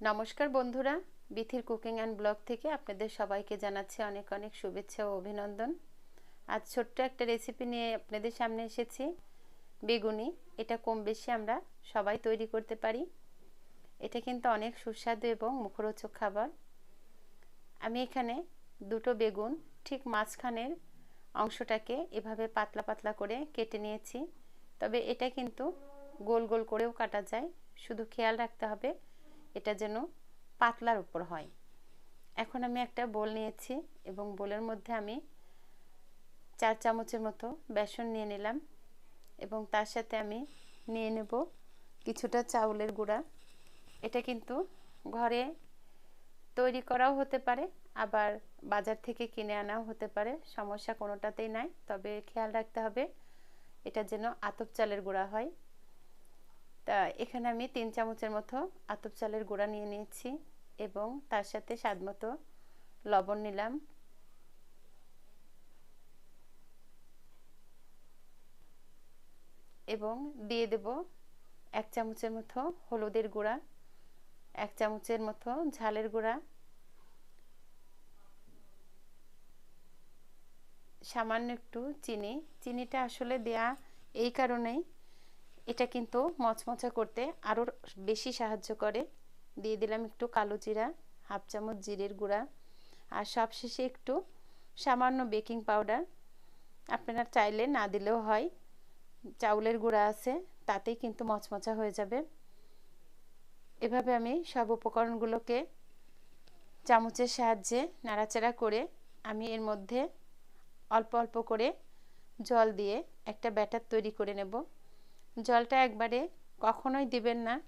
নমস্কার বন্ধুরা, বিথির cooking and blog থেকে আপনাদের সবাইকে জানাচ্ছি অনেক অনেক শুভেচ্ছা ও অভিনন্দন। আজ ছোট্ট একটা রেসিপি নিয়ে আপনাদের সামনে এসেছি, বেগুনি। এটা কম বেশি আমরা সবাই তৈরি করতে পারি। এটা কিন্তু অনেক সুস্বাদু এবং মুখরোচক খাবার। আমি এখানে দুটো বেগুন, ঠিক মাঝখানের অংশটাকে এভাবে পাতলা পাতলা করে কেটে নিয়েছি। তবে এটা কিন্তু গোল গোল করেও কাটা যায়। শুধু খেয়াল রাখতে হবে এটা যেন পাতলার উপর হয়। এখন আমি একটা বোল নিয়েছি এবং বোলের মধ্যে আমি চার চামচের মতো বেসন নিয়ে নিলাম এবং তার সাথে আমি নিয়ে নেব কিছুটা চাউলের গুঁড়া। এটা কিন্তু ঘরে তৈরি করাও হতে পারে, আবার বাজার থেকে কিনে আনাও হতে পারে, সমস্যা কোনোটাতেই নাই। তবে খেয়াল রাখতে হবে, এটা যেন আতপ চালের গুঁড়া হয়। তা এখানে আমি তিন চামচের মতো আতপ চালের গুঁড়া নিয়ে নিয়েছি এবং তার সাথে স্বাদ মতো লবণ নিলাম। এবং দিয়ে দেব এক চামচের মতো হলুদের গুঁড়া, এক চামচের মতো ঝালের গুঁড়া, সামান্য একটু চিনি। চিনিটা আসলে দেয়া এই কারণেই এটা কিন্তু মচমচা করতে আরও বেশি সাহায্য করে। দিয়ে দিলাম একটু কালো জিরা, হাফ চামচ জিরের গুঁড়া, আর সবশেষে একটু সামান্য বেকিং পাউডার। আপনারা চাইলে না দিলেও হয়। চাউলের গুঁড়া আছে, তাতেই কিন্তু মচমচা হয়ে যাবে। এভাবে আমি সব উপকরণগুলোকে চামচের সাহায্যে নাড়াচাড়া করে আমি এর মধ্যে অল্প অল্প করে জল দিয়ে একটা ব্যাটার তৈরি করে নেব। জলটা একবারে কখনোই দিবেন না।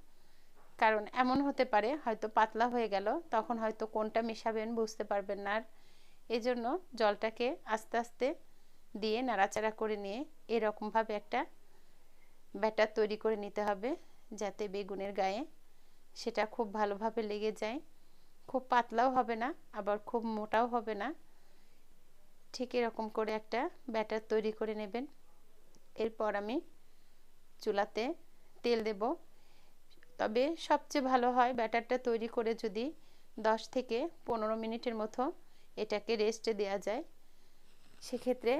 কারণ এমন হতে পারে হয়তো পাতলা হয়ে গেল, তখন হয়তো কোনটা মেশাবেন বুঝতে পারবেন না আর। এই জন্য জলটাকে আস্তে আস্তে দিয়ে নাড়াচাড়া করে নিয়ে এরকমভাবে একটা ব্যাটার তৈরি করে নিতে হবে, যাতে বেগুনের গায়ে সেটা খুব ভালোভাবে লেগে যায়। খুব পাতলাও হবে না, আবার খুব মোটাও হবে না। ঠিক এরকম করে একটা ব্যাটার তৈরি করে নেবেন। এরপর আমি চুলাতে তেল দেব। তবে সবচেয়ে ভালো হয় ব্যাটারটা তৈরি করে যদি 10 থেকে পনেরো মিনিটের মতো এটাকে রেস্টে দেওয়া যায়। সেক্ষেত্রে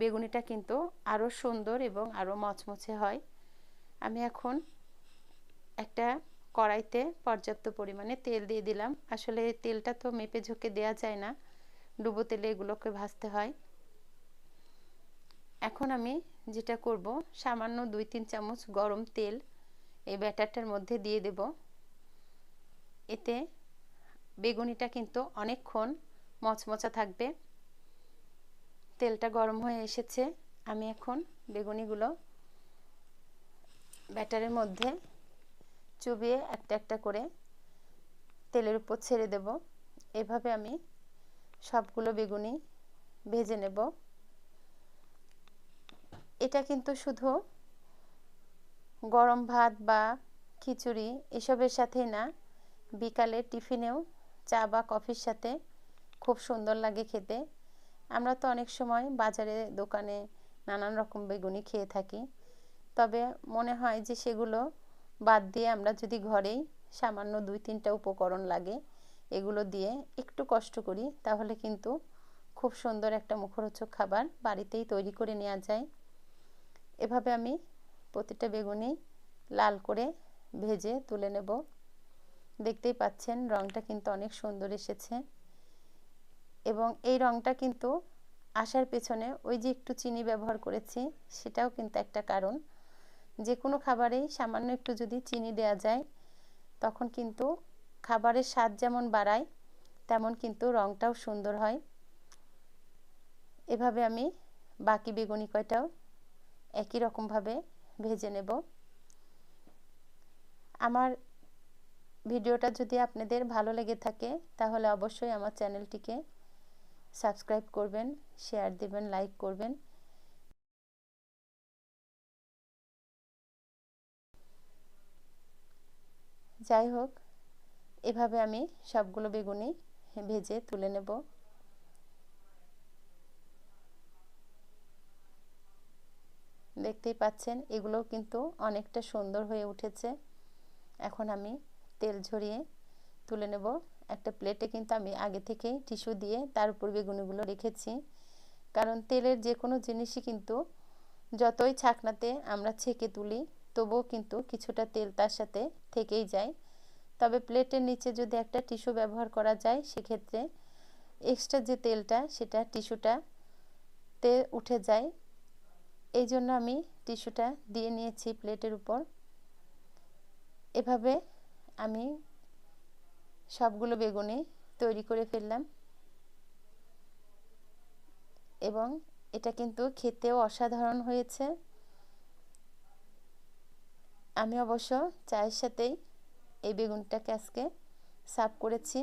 বেগুনিটা কিন্তু আরও সুন্দর এবং আরও মচমচে হয়। আমি এখন একটা কড়াইতে পর্যাপ্ত পরিমাণে তেল দিয়ে দিলাম। আসলে তেলটা তো মেপে ঝুঁকে দেওয়া যায় না। ডুবো তেলে এগুলোকে ভাজতে হয়। এখন আমি যেটা করব, সামান্য দুই তিন চামচ গরম তেল এই ব্যাটারটার মধ্যে দিয়ে দেব। এতে বেগুনিটা কিন্তু অনেকক্ষণ মচমচা থাকবে। তেলটা গরম হয়ে এসেছে। আমি এখন বেগুনিগুলো ব্যাটারের মধ্যে চুবিয়ে একটা একটা করে তেলের উপর ছেড়ে দেব। এভাবে আমি সবগুলো বেগুনি ভেজে নেব। এটা কিন্তু শুধু গরম ভাত বা খিচুড়ি এসবের সাথেই না, বিকালে টিফিনেও চা বা কফির সাথে খুব সুন্দর লাগে খেতে। আমরা তো অনেক সময় বাজারে, দোকানে নানান রকম বেগুনি খেয়ে থাকি। তবে মনে হয় যে সেগুলো বাদ দিয়ে আমরা যদি ঘরেই সামান্য দুই তিনটা উপকরণ লাগে, এগুলো দিয়ে একটু কষ্ট করি, তাহলে কিন্তু খুব সুন্দর একটা মুখরোচক খাবার বাড়িতেই তৈরি করে নেওয়া যায়। এভাবে আমি প্রতিটা বেগুনি লাল করে ভেজে তুলে নেব। দেখতেই পাচ্ছেন রঙটা কিন্তু অনেক সুন্দর এসেছে। এবং এই রঙটা কিন্তু আসার পেছনে ওই যে একটু চিনি ব্যবহার করেছি, সেটাও কিন্তু একটা কারণ। যে কোনো খাবারেই সামান্য একটু যদি চিনি দেওয়া যায়, তখন কিন্তু খাবারের স্বাদ যেমন বাড়ায়, তেমন কিন্তু রঙটাও সুন্দর হয়। এভাবে আমি বাকি বেগুনি কয়টাও একই রকমভাবে ভেজে নেব। আমার ভিডিওটা যদি আপনাদের ভালো লেগে থাকে, তাহলে অবশ্যই আমার চ্যানেলটিকে সাবস্ক্রাইব করবেন, শেয়ার দিবেন, লাইক করবেন। যাই হোক, এভাবে আমি সবগুলো বেগুনি ভেজে তুলে নেব। দেখতেই পাচ্ছেন, এগুলোও কিন্তু অনেকটা সুন্দর হয়ে উঠেছে। এখন আমি তেল ঝরিয়ে তুলে নেব। একটা প্লেটে কিন্তু আমি আগে থেকেই টিস্যু দিয়ে তার উপর বেগুনিগুলো রেখেছি। কারণ তেলের যে কোনো জিনিসই কিন্তু যতই ছাকনাতে আমরা ছেঁকে তুলি, তবুও কিন্তু কিছুটা তেল তার সাথে থেকেই যায়। তবে প্লেটের নিচে যদি একটা টিস্যু ব্যবহার করা যায়, সেক্ষেত্রে এক্সট্রা যে তেলটা, সেটা টিস্যুটা তে উঠে যায়। এই জন্য আমি টিস্যুটা দিয়ে নিয়েছি প্লেটের উপর। এভাবে আমি সবগুলো বেগুনি তৈরি করে ফেললাম। এবং এটা কিন্তু খেতেও অসাধারণ হয়েছে। আমি অবশ্য চায়ের সাথেই এই বেগুনটাকে আজকে সার্ভ করেছি।